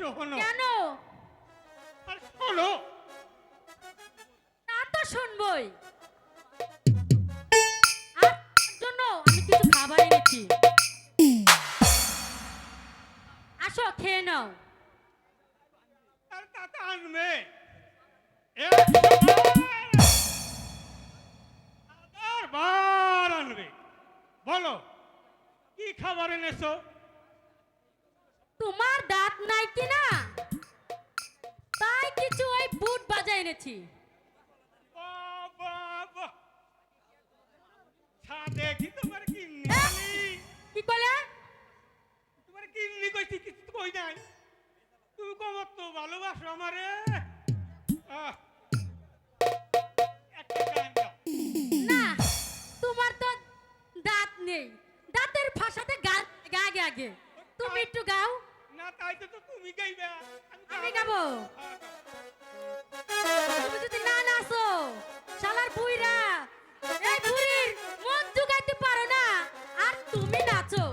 শোনো কেন? আর শোনো। তা তো শুনবই। আর জন্য আমি কিছু খাবার এনেছি। আসো খেয়ে নাও। আর তাতে আনবে। বার আনবে। বলো কি খাবার এনেছো? তোমার দাঁত নাই কি না তাই কিছু ওই বুট বাজা এনেছি। কি তোমার কিন্নি? কি বলে তোমার কিন্নি কইছি কিছু তো কই নাই। তুমি কমর তো ভালোবাসো আমারে। না তোমার তো দাঁত নেই। দাঁতের ফাঁসাতে গান গা আগে আগে। তুমি একটু গাও। না তাই তো তুমি গাইবা। আমি গাবো তুমি যদি না নাচো শালার বুইরা এই বুড়ির মন জুগাইতে পারো না আর তুমি নাচো।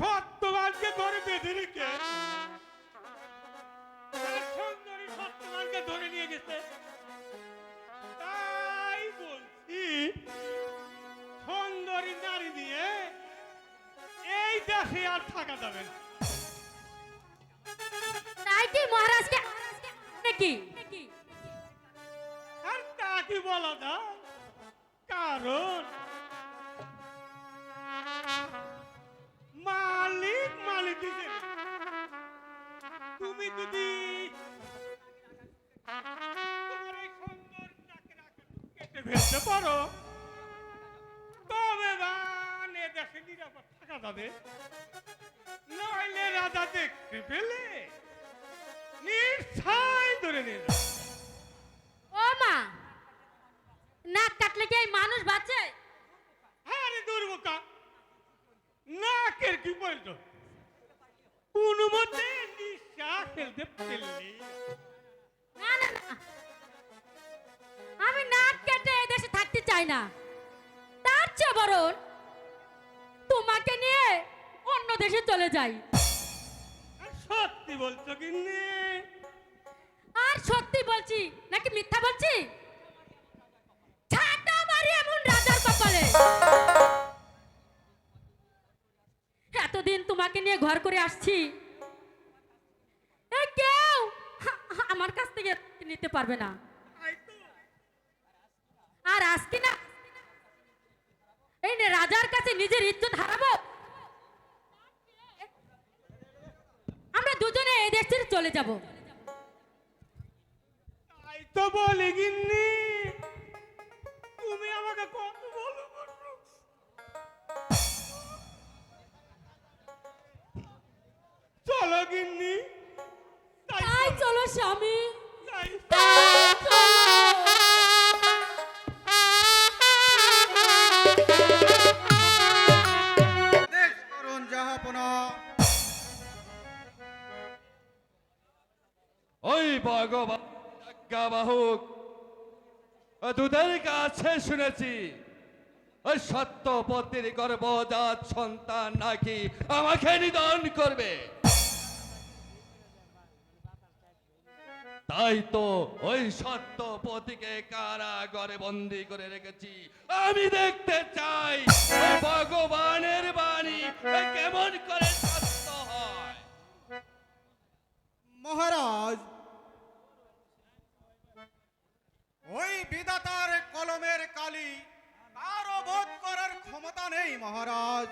সত্যবানকে ধরে বেঁধে রেখে সুন্দরী সত্যবানকে ধরে নিয়ে গেছে। তাই বলছি সুন্দরী নারী দিয়ে এই দেশে আর থাকা যাবে না। তাই কি মহারাজকে? নাকি? আর তা কি বলা যায়? কারণ ফেলতে পারো তবে বান এ দেশে নিরাপদ থাকা যাবে। নইলে রাজা দেখতে পেলে থাকতে না। তার চেয়ে বরং তোমাকে নিয়ে অন্য দেশে চলে যাই। সত্যি বলছো আর সত্যি বলছি? নাকি মিথ্যা বলছি? ছাটা মারি এমন রাজার কপালে। এতদিন তোমাকে নিয়ে ঘর করে আসছি। কেউ আমার কাছ থেকে নিতে পারবে না। আর আজকে না। এই রাজার কাছে নিজের ইজ্জত হারাবো। আমরা দুজনে এই দেশ ছেড়ে চলে যাব। তাই তো বলি গিন্নি তুমি আমাকে কত বলো। চলো গিন্নি তাই চলো। স্বামী। তাই তোদের কাছে শুনেছি, ওই সত্যপতির গর্ভজাত সন্তান নাকি আমাকে নিধন করবে? তাই তো ওই সত্যপতিকে কারাগারে বন্দি করে রেখেছি। আমি দেখতে চাই ভগবানের বাণী কেমন করে সত্য হয়। মহারাজ ওই বিধাতার কলমের কালি তারও বোধ করার ক্ষমতা নেই মহারাজ।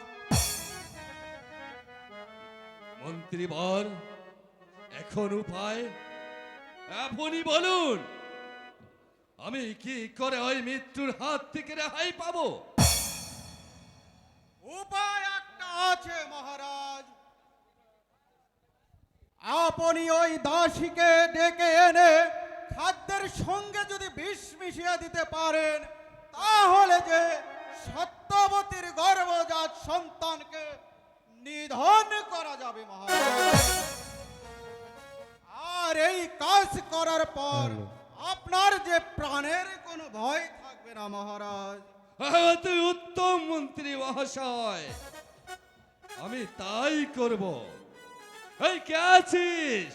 মন্ত্রী বর এখন উপায়? আপনি বলুন আমি কি করে ওই মৃত্যুর হাত থেকে রেহাই পাবো? উপায় একটা আছে মহারাজ। আপনি ওই দাসীকে ডেকে এনে খাদ্যের সঙ্গে মিশিয়ে দিতে পারেন তাহলে যে সত্যবতীর গর্ভজাত সন্তানকে নিধন করা যাবে মহারাজ। আর এই কাজ করার পর আপনার যে প্রাণের কোনো ভয় থাকবে না মহারাজ। তুই উত্তম মন্ত্রী মহাশয়। আমি তাই করব। এই কে আছিস?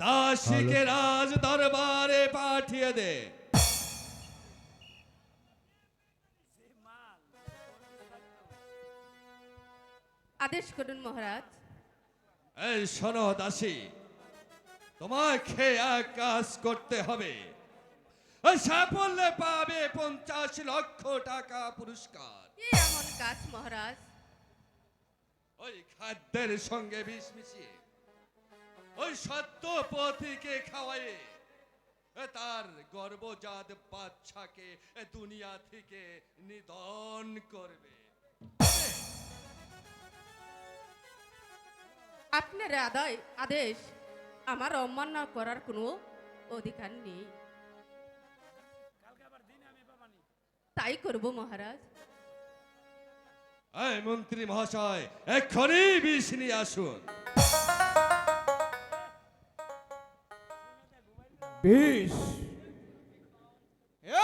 দাসীকে রাজ দরবারে পাঠিয়ে দে। আদেশ করুন মহারাজ। এই শোনো দাসী তোমাকে এক কাজ করতে হবে। ওই সাফল্যে পাবে পঞ্চাশ লক্ষ টাকা পুরস্কার। এমন কাজ মহারাজ। ওই খাদ্যের সঙ্গে বিষ মিশিয়ে। ওই সত্য পথিকে খাওয়ায়ে এ তার গর্ভজাত বাচ্চাকে দুনিয়া থেকে নিধন করবে। আপনার আদায় আদেশ আমার অমান্য করার কোনো অধিকার নেই। তাই করব মহারাজ। মন্ত্রী মহাশয় এক্ষুনি বিষ নিয়ে আসুন। বিষ।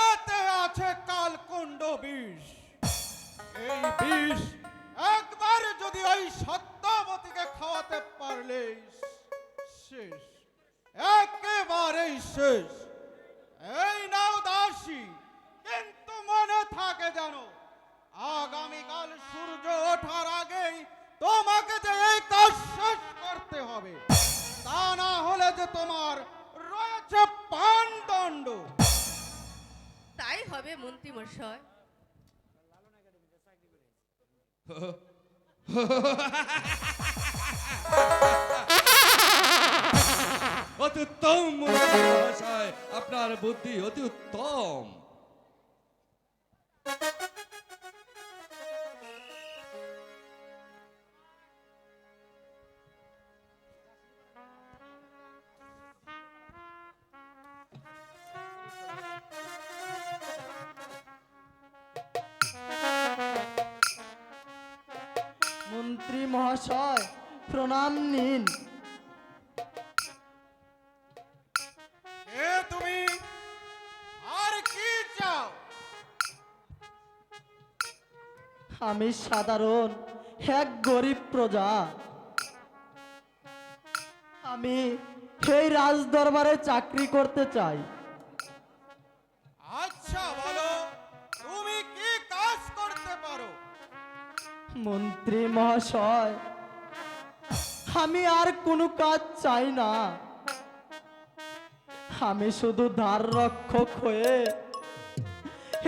এতে আছে কালকুণ্ড বিষ। এই বিষ একবার যদি ওই সত্যবতীকে খাওয়াতে পারলে শেষ। একেবারেই শেষ। মশাই অতি উত্তম মহাশয় আপনার বুদ্ধি অতি উত্তম। মন্ত্রী মহাশয় প্রণাম নিন। তুমি আর কি চাও? আমি সাধারণ এক গরিব প্রজা। আমি সেই রাজ দরবারে চাকরি করতে চাই। মন্ত্রী মহাশয়, আমি আর কোনো কাজ চাই না। আমি শুধু ধার রক্ষক হয়ে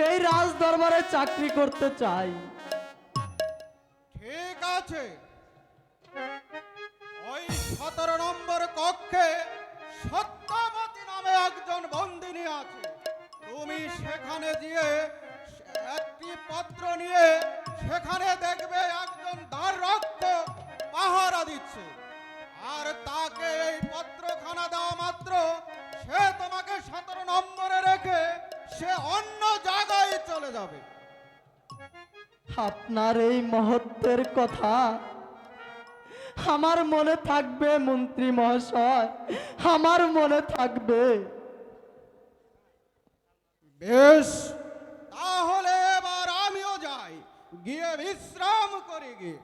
এই রাজ দরবারে চাকরি করতে চাই। ঠিক আছে। ওই সতেরো নম্বর কক্ষে সত্যবতী নামে একজন বন্দিনী আছে। তুমি সেখানে গিয়ে একটি পত্র নিয়ে সেখানে দেখবে একজন দ্বার রক্ষক পাহারা দিচ্ছে। আর তাকে এই পত্রখানা দেওয়া মাত্র সে তোমাকে সতেরো নম্বরে রেখে সে অন্য জায়গায় চলে যাবে। আপনার এই মহত্বের কথা আমার মনে থাকবে মন্ত্রী মহাশয় আমার মনে থাকবে। বেশ তাহলে গিয়ে বিশ্রাম করে গিয়ে।